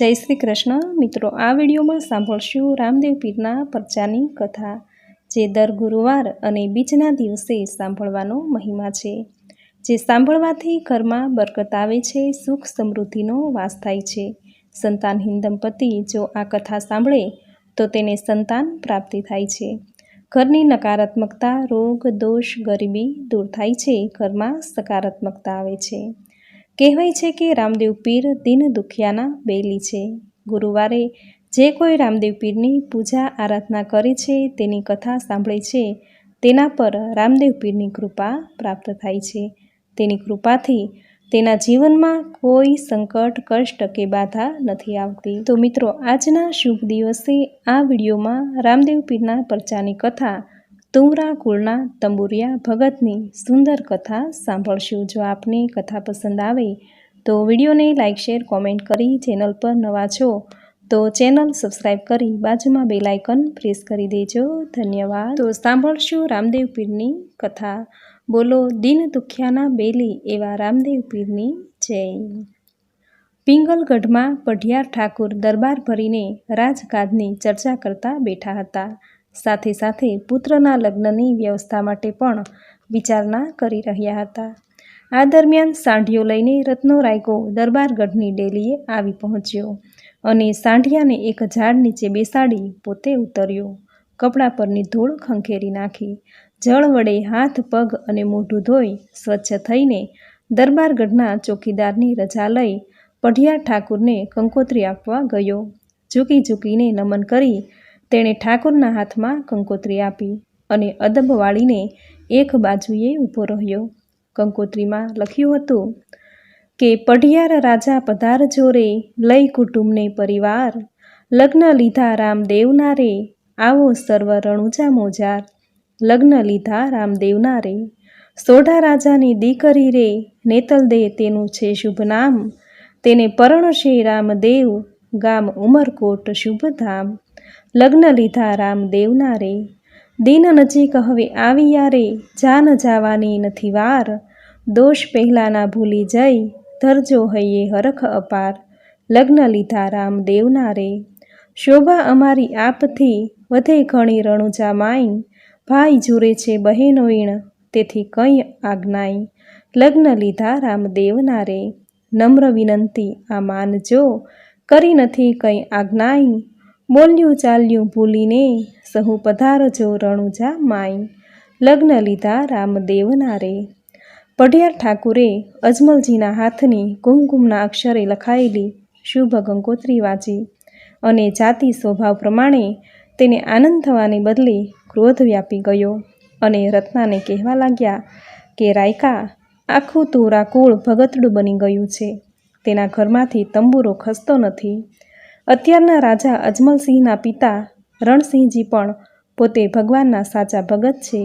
જય શ્રી કૃષ્ણ. મિત્રો, આ વિડીયોમાં સાંભળશું રામદેવ પીરના પરચાની કથા, જે દર ગુરુવાર અને બીજના દિવસે સાંભળવાનો મહિમા છે. જે સાંભળવાથી ઘરમાં બરકત આવે છે, સુખ સમૃદ્ધિનો વાસ થાય છે. સંતાનહીન દંપતી જો આ કથા સાંભળે, તો તેને સંતાન પ્રાપ્તિ થાય છે. ઘરની નકારાત્મકતા, રોગ, દોષ, ગરીબી દૂર થાય છે, ઘરમાં સકારાત્મકતા આવે છે. કહેવાય છે કે રામદેવ પીર દિન દુખિયાના બેલી છે. ગુરુવારે જે કોઈ રામદેવ પીરની પૂજા આરાધના કરે છે તેની કથા સાંભળે છે, તેના પર રામદેવ પીરની કૃપા પ્રાપ્ત થાય છે. તેની કૃપાથી તેના જીવનમાં કોઈ સંકટ, કષ્ટ કે બાધા નથી આવતી. તો મિત્રો, આજના શુભ દિવસે આ વિડીયોમાં રામદેવ પીરના પરચાની કથા તુમરા કુળના તંબુરિયા ભગતની સુંદર કથા સાંભળશું. જો આપને કથા પસંદ આવે તો વિડીયોને લાઇક શેર, કોમેન્ટ કરી ચેનલ પર નવા છો તો ચેનલ સબસ્ક્રાઈબ કરી બાજુમાં બે લાઇકન પ્રેસ કરી દેજો. ધન્યવાદ. તો સાંભળશું રામદેવ પીરની કથા. બોલો, દિન દુખ્યાના બેલી એવા રામદેવ પીરની જય. પિંગલગઢમાં પઢિયાર ઠાકુર દરબાર ભરીને રાજકાજની ચર્ચા કરતા બેઠા હતા. સાથે સાથે પુત્રના લગ્નની વ્યવસ્થા માટે પણ વિચારણા કરી રહ્યા હતા. આ દરમિયાન સાંઢિયો લઈને રત્નો રાયકો દરબારગઢની ડેલીએ આવી પહોંચ્યો અને સાંઢિયાને એક ઝાડ નીચે બેસાડી પોતે ઉતર્યો. કપડા પરની ધૂળ ખંખેરી નાખી. જળ વડે હાથ, પગ અને મોઢું ધોઈ સ્વચ્છ થઈને દરબારગઢના ચોકીદારની રજા લઈ પઢિયા ઠાકુરને કંકોત્રી આપવા ગયો. ઝૂકી ઝૂકીને નમન કરી તેણે ઠાકુરના હાથમાં કંકોત્રી આપી અને અદબ વાળીને એક બાજુએ ઊભો રહ્યો. કંકોત્રીમાં લખ્યું હતું, કે પઢિયાર રાજા પધાર જોરે, લઈ કુટુંબને પરિવાર. લગ્ન લીધા રામદેવના રે, આવો સર્વ રણુજા મોજાર. લગ્ન લીધા રામદેવના રે. સોઢા રાજાની દીકરી રે, નેતલ દે તેનું છે શુભ નામ. તેને પરણશે રામદેવ, ગામ ઉમરકોટ શુભ ધામ. લગ્ન લીધા રામદેવના રે. દિન નજીક હવે આવ્યા રે. જાન જાવાની નથી વાર. દોષ પહેલાંના ભૂલી જઈ. ધરજો હૈયે હરખ અપાર. લગ્ન લીધા રામદેવના રે. શોભા અમારી આપથી વધે ઘણી રણુજા માઈ. ભાઈ જુરે છે બહેનો ઈણ, તેથી કંઈ આજ્ઞાઈ. લગ્ન લીધા રામદેવના રે. નમ્ર વિનંતી આ માનજો. કરી નથી કંઈ આજ્ઞાઈ. બોલ્યું ચાલ્યું ભૂલીને સહુ પધારજો રણુજા માઈ. લગ્ન લીધા રામદેવના રે. પઢિયાર ઠાકુરે અજમલજીના હાથની કુમકુમના અક્ષરે લખાયેલી શુભ ગંગોત્રી વાંચી અને જાતિ સ્વભાવ પ્રમાણે તેને આનંદ થવાને બદલે ક્રોધ વ્યાપી ગયો અને રત્નાને કહેવા લાગ્યા કે, રાયકા, આખું તુરા કુળ ભગતડું બની ગયું છે. તેના ઘરમાંથી તંબુરો ખસતો નથી. અત્યારના રાજા અજમલસિંહના પિતા રણસિંહજી પણ પોતે ભગવાનના સાચા ભગત છે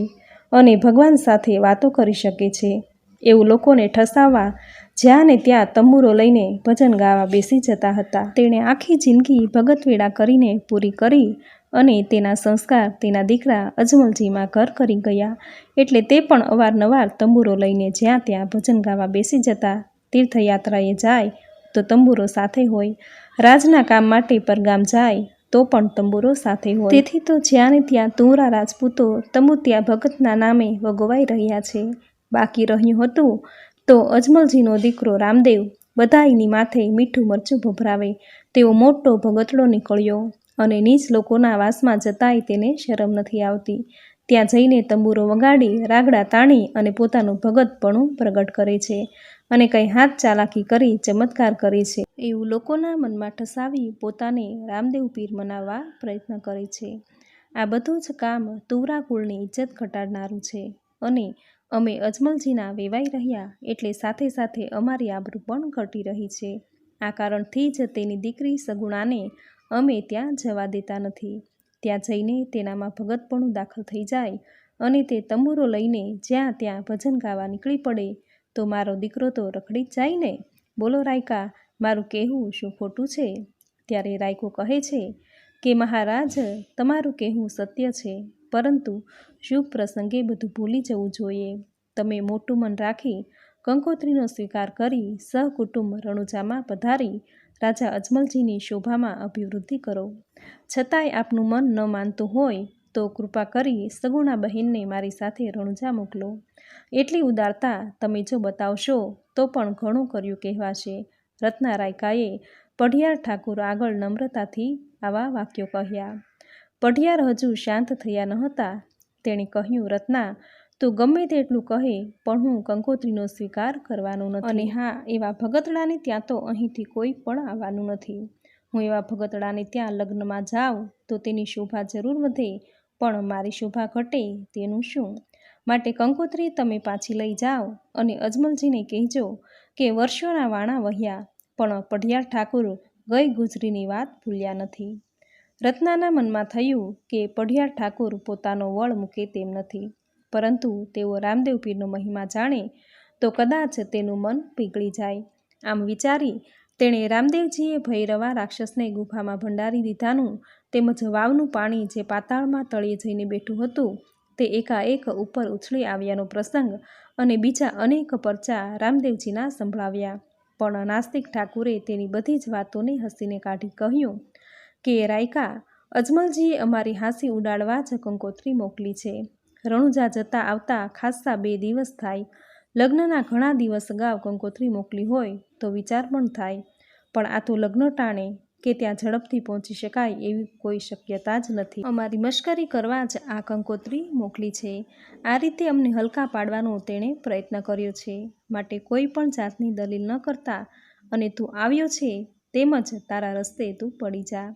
અને ભગવાન સાથે વાતો કરી શકે છે. એવું લોકોને ઠસાવવા જ્યાં ને ત્યાં તંબુરો લઈને ભજન ગાવા બેસી જતા હતા. તેણે આખી જિંદગી ભગતવેડા કરીને પૂરી કરી અને તેના સંસ્કાર તેના દીકરા અજમલજીમાં ઘર કરી ગયા. એટલે તે પણ અવારનવાર તંબુરો લઈને જ્યાં ત્યાં ભજન ગાવા બેસી જતા. તીર્થયાત્રાએ જાય તો તંબુરો સાથે હોય. રાજના કામ માટે પરગામ જાય, તો પણ તંબુરો સાથે હોય. તેથી તો જ્યાં ને ત્યાં તુંરા રાજપૂતો તંબુતિયા ભગતના નામે વગોવાઈ રહ્યા છે. બાકી રહ્યું હતું તો અજમલજીનો દીકરો રામદેવ બધાઈની માથે મીઠું મરચું ભભરાવે તેવો મોટો ભગતડો નીકળ્યો અને નીચ લોકોના વાસમાં જતાય તેને શરમ નથી આવતી. ત્યાં જઈને તંબુરો વગાડી, રાગડા તાણી અને પોતાનું ભગતપણું પ્રગટ કરે છે અને કંઈ હાથ ચાલાકી કરી ચમત્કાર કરે છે. એવું લોકોના મનમાં ઠસાવી પોતાને રામદેવ પીર મનાવવા પ્રયત્ન કરે છે. આ બધું જ કામ તુવરા કુળની ઇજ્જત ઘટાડનારું છે અને અમે અજમલજીના વેવાઈ રહ્યા એટલે સાથે સાથે અમારી આબરૂ પણ ઘટી રહી છે. આ કારણથી જ તેની દીકરી સગુણાને અમે ત્યાં જવા દેતા નથી. ત્યાં જઈને તેનામાં ભગતપણું દાખલ થઈ જાય અને તે તંબુરો લઈને જ્યાં ત્યાં ભજન ગાવા નીકળી પડે, તો મારો દીકરો તો રખડી જ જાય ને? બોલો રાયકા, મારું કહેવું શું ખોટું છે? ત્યારે રાયકો કહે છે કે, મહારાજ, તમારું કહેવું સત્ય છે, પરંતુ શુભ પ્રસંગે બધું ભૂલી જવું જોઈએ. તમે મોટું મન રાખી કંકોત્રીનો સ્વીકાર કરી સહકુટુંબ રણુજામાં પધારી રાજા અજમલજીની શોભામાં અભિવૃદ્ધિ કરો. છતાંય આપનું મન ન માનતું હોય તો કૃપા કરી સગુણા બહેનને મારી સાથે રણુજા મોકલો. એટલી ઉદારતા તમે જો બતાવશો, તો પણ ઘણું કર્યું કહેવાશે. રત્ના રાયકાએ પઢિયાર ઠાકુર આગળ નમ્રતાથી આવા વાક્યો કહ્યા. પઢિયાર હજુ શાંત થયા ન હતા. તેણે કહ્યું, રત્ના, તું ગમે તેટલું કહે, પણ હું કંકોત્રીનો સ્વીકાર કરવાનો નથી. અને હા, એવા ભગતડાને ત્યાં તો અહીંથી કોઈ પણ આવવાનું નથી. હું એવા ભગતડાને ત્યાં લગ્નમાં જાઉં તો તેની શોભા જરૂર વધે, પણ મારી શોભા ઘટે તેનું શું? માટે કંકોત્રી તમે પાછી લઈ જાઓ અને અજમલજીને કહેજો કે વર્ષોના વાણા વહ્યા, પણ પઢિયાર ઠાકુર ગઈ ગુજરીની વાત ભૂલ્યા નથી. રત્નાના મનમાં થયું કે પઢિયાર ઠાકુર પોતાનો વળ મૂકે તેમ નથી. પરંતુ તેઓ રામદેવ પીરનો મહિમા જાણે તો કદાચ તેનું મન પીગળી જાય. આમ વિચારી તેણે રામદેવજીએ ભૈરવા રાક્ષસને ગુફામાં ભંડારી દીધાનું તેમજ વાવનું પાણી જે પાતાળમાં તળિયે જઈને બેઠું હતું, તે એકાએક ઉપર ઉછળી આવ્યાનો પ્રસંગ અને બીજા અનેક પરચા રામદેવજીના સંભળાવ્યા. પણ નાસ્તિક ઠાકુરે તેની બધી જ વાતોને હસીને કાઢી કહ્યું કે, રાયકા, અજમલજીએ અમારી હાંસી ઉડાડવા જ કંકોત્રી મોકલી છે. રણુજા જતા આવતા ખાસ્સા બે દિવસ થાય. લગ્નના ઘણા દિવસ અગાઉ કંકોત્રી મોકલી હોય. તો વિચાર પણ થાય. પણ આ તો લગ્ન ટાણે કે ત્યાં ઝડપથી પહોંચી શકાય એવી કોઈ શક્યતા જ નથી. અમારી મશ્કરી કરવા જ આ કંકોત્રી મોકલી છે. આ રીતે અમને હલકા પાડવાનો તેણે પ્રયત્ન કર્યો છે. માટે કોઈ પણ જાતની દલીલ ન કરતા અને તું આવ્યો છે તેમજ તારા રસ્તે તું પડી જા.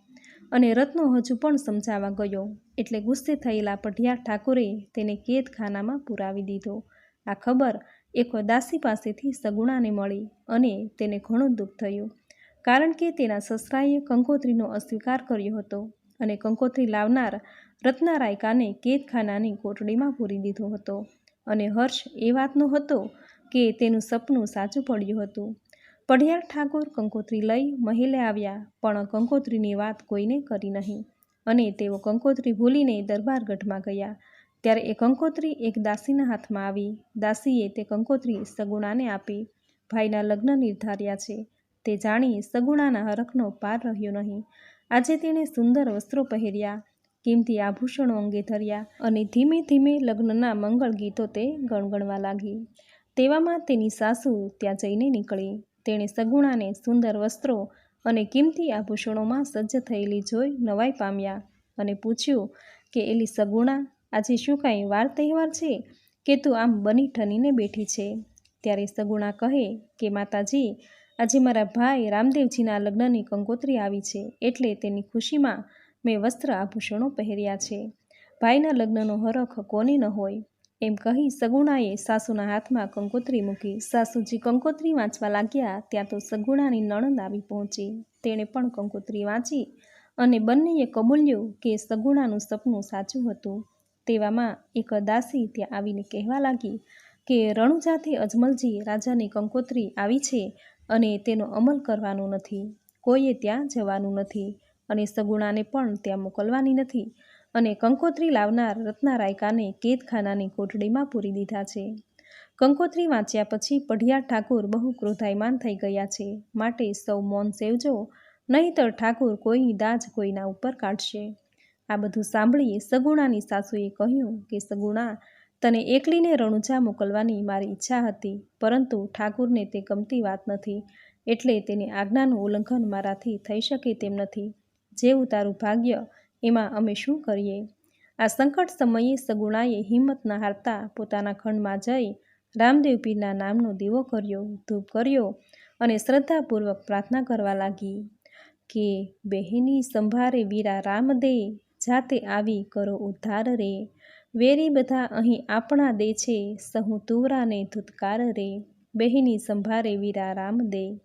અને રત્નો હજુ પણ સમજાવવા ગયો. એટલે ગુસ્સે થયેલા પઢિયાર ઠાકુરે તેને કેદખાનામાં પુરાવી દીધો. આ ખબર એક દાસી પાસેથી સગુણાને મળી અને તેને ઘણું દુઃખ થયું. કારણ કે તેના સસરાએ કંકોત્રીનો અસ્વીકાર કર્યો હતો અને કંકોત્રી લાવનાર રત્ના રાયકાને કેદખાનાની કોટડીમાં પૂરી દીધો હતો. અને હર્ષ એ વાતનો હતો કે તેનું સપનું સાચું પડ્યું હતું. પઢિયાર ઠાકોર કંકોત્રી લઈ મહેલે આવ્યા, પણ કંકોત્રીની વાત કોઈને કરી નહીં અને તેઓ કંકોત્રી ભૂલીને દરબારગઢમાં ગયા. ત્યારે એ કંકોત્રી એક દાસીના હાથમાં આવી. દાસીએ તે કંકોત્રી સગુણાને આપી. ભાઈના લગ્ન નિર્ધાર્યા છે. તે જાણી સગુણાના હરખનો પાર રહ્યો નહીં. આજે તેણે સુંદર વસ્ત્રો પહેર્યા, કિંમતી આભૂષણો અંગે ધર્યા અને ધીમે ધીમે લગ્નના મંગળ ગીતો તે ગણગણવા લાગી. તેવામાં તેની સાસુ ત્યાં જઈને નીકળી. તેણે સગુણાને સુંદર વસ્ત્રો અને કિંમતી આભૂષણોમાં સજ્જ થયેલી જોઈ નવાઈ પામ્યા અને પૂછ્યું કે, એલી સગુણા આજે શું કાંઈ વાર તહેવાર છે? કે તું આમ બની ઠનીને બેઠી છે. ત્યારે સગુણા કહે કે, માતાજી, આજે મારા ભાઈ રામદેવજીના લગ્નની કંકોત્રી આવી છે. એટલે તેની ખુશીમાં મેં વસ્ત્ર આભૂષણો પહેર્યા છે. ભાઈના લગ્નનો હરખ કોને ન હોય. એમ કહી સગુણાએ સાસુના હાથમાં કંકોત્રી મૂકી. સાસુજી કંકોત્રી વાંચવા લાગ્યા, ત્યાં તો સગુણાની નણંદ આવી પહોંચી. તેણે પણ કંકોત્રી વાંચી અને બંનેએ કબૂલ્યું કે સગુણાનું સપનું સાચું હતું. તેવામાં એક દાસી ત્યાં આવીને કહેવા લાગી કે રણુજાથી અજમલજી રાજાની કંકોત્રી આવી છે અને તેનો અમલ કરવાનો નથી. કોઈએ ત્યાં જવાનું નથી અને સગુણાને પણ ત્યાં મોકલવાની નથી અને કંકોત્રી લાવનાર રત્ના રાયકાને કેદખાનાની કોટડીમાં પૂરી દીધા છે. કંકોત્રી વાંચ્યા પછી પઢિયાર ઠાકુર બહુ ક્રોધાયમાન થઈ ગયા છે. માટે સૌ મૌન સેવજો, નહીંતર ઠાકુર કોઈની દાજ કોઈના ઉપર કાઢશે. આ બધું સાંભળી સગુણાની સાસુએ કહ્યું કે, સગુણા, તને એકલીને રણુજા મોકલવાની મારી ઈચ્છા હતી, પરંતુ ઠાકુરને તે ગમતી વાત નથી, એટલે તેની આજ્ઞાનું ઉલ્લંઘન મારાથી થઈ શકે તેમ નથી. જેવું તારું ભાગ્ય, એમાં અમે શું કરીએ? આ સંકટ સમયે સગુણાએ હિંમત ન હારતા પોતાના ખંડમાં જઈ રામદેવ પીરના નામનો દીવો કર્યો, ધૂપ કર્યો અને શ્રદ્ધાપૂર્વક પ્રાર્થના કરવા લાગી કે, બહેની, સંભારે વીરા રામદે જાતે આવી કરો ઉદ્ધાર રે. વેરી બધા અહીં આપણા દે છે, સહુ તુવરાને ધુતકાર રે. બહેની સંભારે વીરા રામ દે.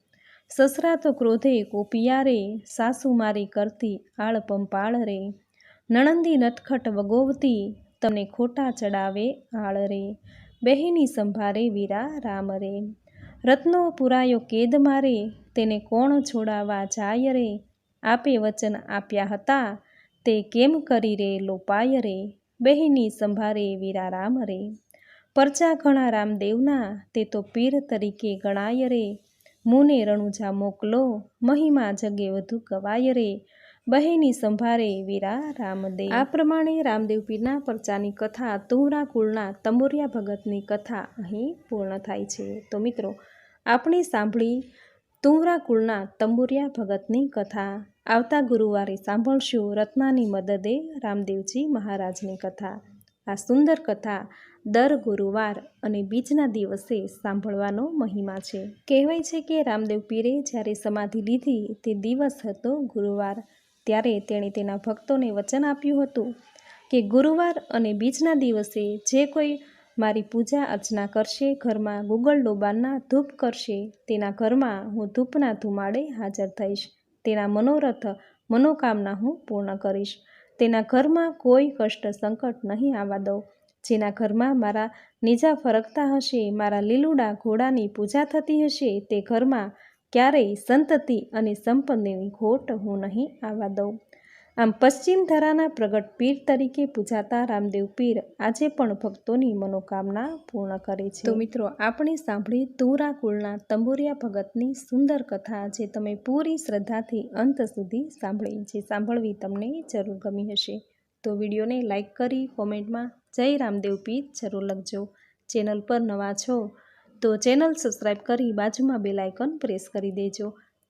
સસરા તો ક્રોધે કોપિયા રે, સાસુ મારી કરતી આળ પંપાળ રે. નણંદી નટખટ વગોવતી, તમને ખોટા ચડાવે આળ રે. બહેની સંભારે વીરા રામ રે. રત્નો પુરાયો કેદ મારે, તેને કોણ છોડાવા જાય રે? આપે વચન આપ્યા હતા તે કેમ કરી રે લોપાય રે? બહેની સંભારે વીરા રામ રે. પરચા ઘણા રામદેવના, તે તો પીર તરીકે ગણાય રે. મુને રણુજા મોકલો, મહિમા જગે વધુ ગવાય રે. બહેની સંભારે વીરા રામદેવ આ પ્રમાણે રામદેવ પીરના પરચાની કથા તુહરા કુળના તમુરિયા ભગતની કથા અહીં પૂર્ણ થાય છે. તો મિત્રો, આપણે સાંભળી તુહરા કુળના તંબુરિયા ભગતની કથા. આવતા ગુરુવારે સાંભળશું રત્નાની મદદે રામદેવજી મહારાજની કથા. આ સુંદર કથા દર ગુરુવાર અને બીજના દિવસે સાંભળવાનો મહિમા છે. કહેવાય છે કે રામદેવ પીરે જ્યારે સમાધિ લીધી તે દિવસ હતો ગુરુવાર. ત્યારે તેણે તેના ભક્તોને વચન આપ્યું હતું કે ગુરુવાર અને બીજના દિવસે જે કોઈ મારી પૂજા અર્ચના કરશે, ઘરમાં ગુગળ ડોબાના ધૂપ કરશે, તેના ઘરમાં હું ધૂપના ધુમાડે હાજર થઈશ. તેના મનોરથ, મનોકામના હું પૂર્ણ કરીશ. તેના ઘરમાં કોઈ કષ્ટ સંકટ નહીં આવવા દઉં. જેના ઘરમાં મારા નીજા ફરકતા હશે, મારા લીલુડા ઘોડાની પૂજા થતી હશે, તે ઘરમાં ક્યારેય સંતતિ અને સંપત્તિની ખોટ હું નહીં આવવા દઉં. આમ પશ્ચિમ ધરાના પ્રગટ પીર તરીકે પૂજાતા રામદેવ પીર આજે પણ ભક્તોની મનોકામના પૂર્ણ કરે છે. તો મિત્રો, આપણે સાંભળી તુરા કુળના તંબુરિયા ભગતની સુંદર કથા જે તમે પૂરી શ્રદ્ધાથી અંત સુધી સાંભળી જે સાંભળવી તમને જરૂર ગમી હશે. તો વિડીયોને લાઈક કરી, કોમેન્ટમાં જય રામદેવ પીર જરૂર લખજો. ચેનલ પર નવા છો તો ચેનલ સબસ્ક્રાઈબ કરી બાજુમાં બેલ પ્રેસ કરી દેજો.